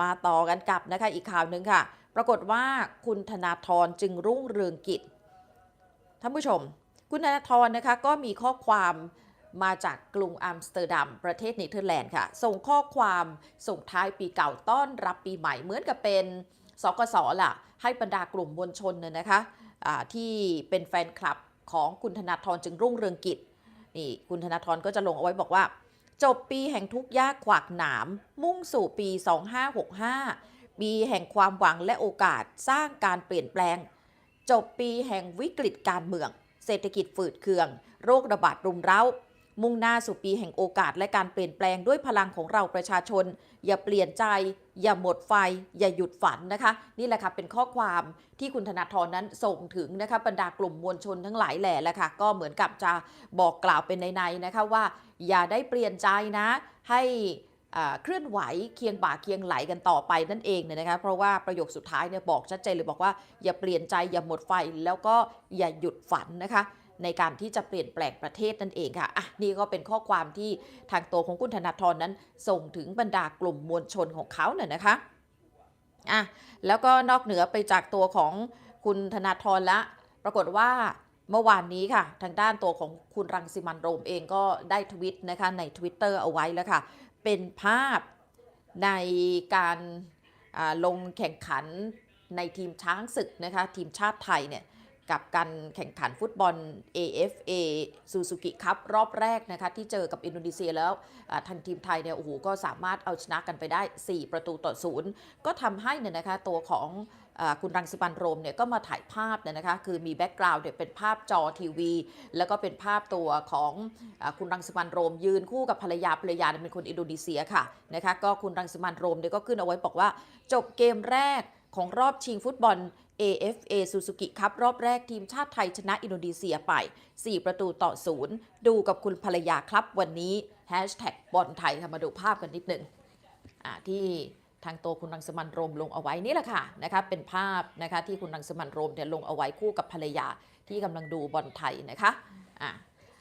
มาต่อกันกับนะคะอีกข่าวหนึ่งค่ะ ปรากฏว่าคุณธนาธรจึงรุ่งเรืองกิจท่านผู้ชม คุณธนาธรนะคะก็มีข้อความมาจากกรุงอัมสเตอร์ดัมประเทศเนเธอร์แลนด์ค่ะ ส่งข้อความส่งท้ายปีเก่าต้อนรับปีใหม่เหมือนกับเป็นสกสล่ะ ให้บรรดากลุ่มมวลชนเนี่ยนะคะอ่าที่เป็นแฟนคลับของคุณธนาธรจึงรุ่งเรืองกิจนี่คุณธนาธรก็จะลงเอาไว้บอกว่า จบปีแห่งทุกยากขวากหนาม มุ่งสู่ปี 2565 ปีแห่งความหวังและโอกาสสร้างการเปลี่ยนแปลง จบปีแห่งวิกฤตการเมือง เศรษฐกิจฝืดเคือง โรคระบาดรุมเร้า มุ่งหน้าสู่ปีแห่งโอกาสและการเปลี่ยนแปลงด้วยพลังของเราประชาชน อย่าเปลี่ยนใจ อย่าหมดไฟ อย่าหยุดฝันนะคะ นี่แหละค่ะเป็นข้อความที่คุณธนาธรนั้นส่งถึงนะคะบรรดากลุ่มมวลชนทั้งหลายแหล่แหละค่ะ ก็เหมือนกับจะบอกกล่าวเป็นในๆนะคะว่า อย่าได้เปลี่ยนใจนะ ให้เคลื่อนไหวเคียงบ่าเคียงไหลกันต่อไปนั่นเองเนี่ยนะคะเพราะว่าประโยคสุดท้ายเนี่ยบอกชัดเจนเลยบอกว่าอย่าเปลี่ยนใจอย่าหมดไฟแล้วก็อย่าหยุดฝันนะคะ ในการที่จะเปลี่ยนแปลงประเทศนั่นเองค่ะอะนี่ก็เป็นข้อความที่ทางตัวของคุณธนาธรนั้น ส่งถึงบรรดากลุ่มมวลชนของเขาเนี่ยนะคะอะแล้วก็นอกเหนือไปจากตัวของคุณธนาธรละ ปรากฏว่าเมื่อวานนี้ค่ะ ทางด้านตัวของคุณรังสิมันโรมเองก็ได้ทวิตนะคะใน Twitter เอาไว้แล้วค่ะ เป็นภาพในการลงแข่งขันในทีมช้างศึกนะคะ ทีมชาติไทยเนี่ย กับการแข่งขันฟุตบอล AFA Suzuki Cup รอบแรกนะคะที่เจอกับอินโดนีเซียแล้วอ่าทางทีมไทยเนี่ยโอ้โหก็สามารถเอาชนะกันไปได้ 4 ประตูต่อศูนย์ก็ทำให้เนี่ยนะคะตัวของคุณรังสิมันโรมเนี่ยก็มาถ่ายภาพเนี่ยนะคะคือมีแบ็กกราวด์เนี่ยเป็นภาพจอทีวี แล้วก็เป็นภาพตัวของอคุณรังสิมันโรม ยืนคู่กับภรรยาภรรยาเป็นคนอินโดนีเซียค่ะนะคะก็คุณรังสิมันโรมเนี่ยก็ขึ้นเอาไว้บอกว่า จบเกมแรกของรอบชิงฟุตบอล AFA Suzuki ครับรอบแรกทีมชาติไทยชนะอินโดนีเซียไป 4 ประตูต่อศูนย์ดูกับคุณภรรยาครับวันนี้ Hashtag บอลไทยมาดูภาพกันนิดหนึ่งที่ทางตัวคุณรังสมันโรมลงเอาไว้นี่แหละค่ะนะคะเป็นภาพนะคะที่คุณรังสมันโรมเนี่ยลงเอาไว้คู่กับภรรยาที่กำลังดูบอลไทยนะคะอะ